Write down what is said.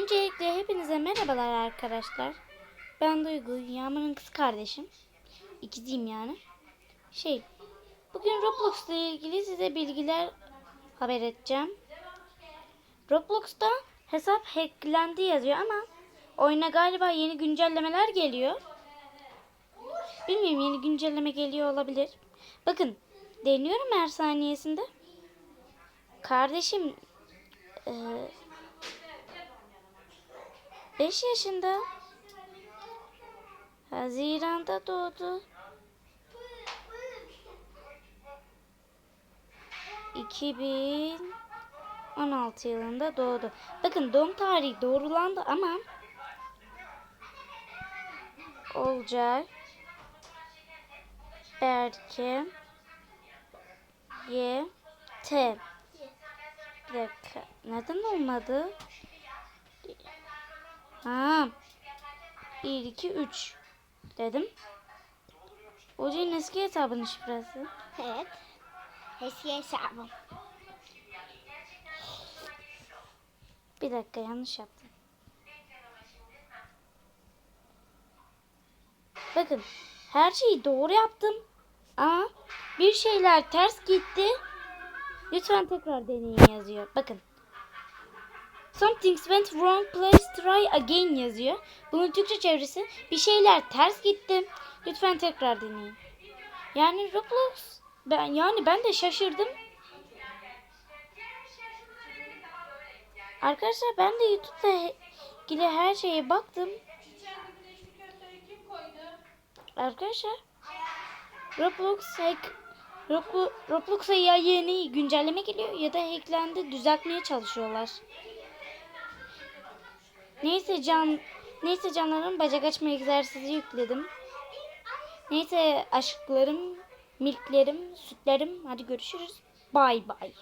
Öncelikle hepinize merhabalar arkadaşlar. Ben Duygu, Yağmur'un kız kardeşim. İkiziyim yani. Şey, bugün Roblox ile ilgili size bilgiler haber edeceğim. Roblox'ta hesap hacklendi yazıyor ama oyuna galiba yeni güncellemeler geliyor. Bilmiyorum yeni güncelleme geliyor olabilir. Bakın, deniyorum her saniyesinde. Kardeşim eee 5 yaşında. Haziran'da doğdu. 2016 yılında doğdu. Bakın doğum tarihi doğrulandı ama Olcay Berke Y T Bir dakika. Neden olmadı? Ha. 1, 2, 3 dedim. Hoca'nın eski hesabının şifresi. Evet. Eski hesabım. Bir dakika yanlış yaptım. Bakın her şeyi doğru yaptım. Ama bir şeyler ters gitti. Lütfen tekrar deneyin yazıyor. Bakın. Something went wrong please try again yazıyor. Bunun Türkçe çevirisi bir şeyler ters gitti. Lütfen tekrar deneyin. Yani Roblox ben yani ben de şaşırdım. Arkadaşlar ben de YouTube'da ilgili her şeye baktım. Arkadaşlar Roblox hack Roblo- Roblox'a ya yeni güncelleme geliyor ya da hacklendi düzeltmeye çalışıyorlar. Neyse can neyse canlarım bacak açma egzersizi yükledim. Neyse aşklarım, milklerim, sütlerim hadi görüşürüz. Bay bay.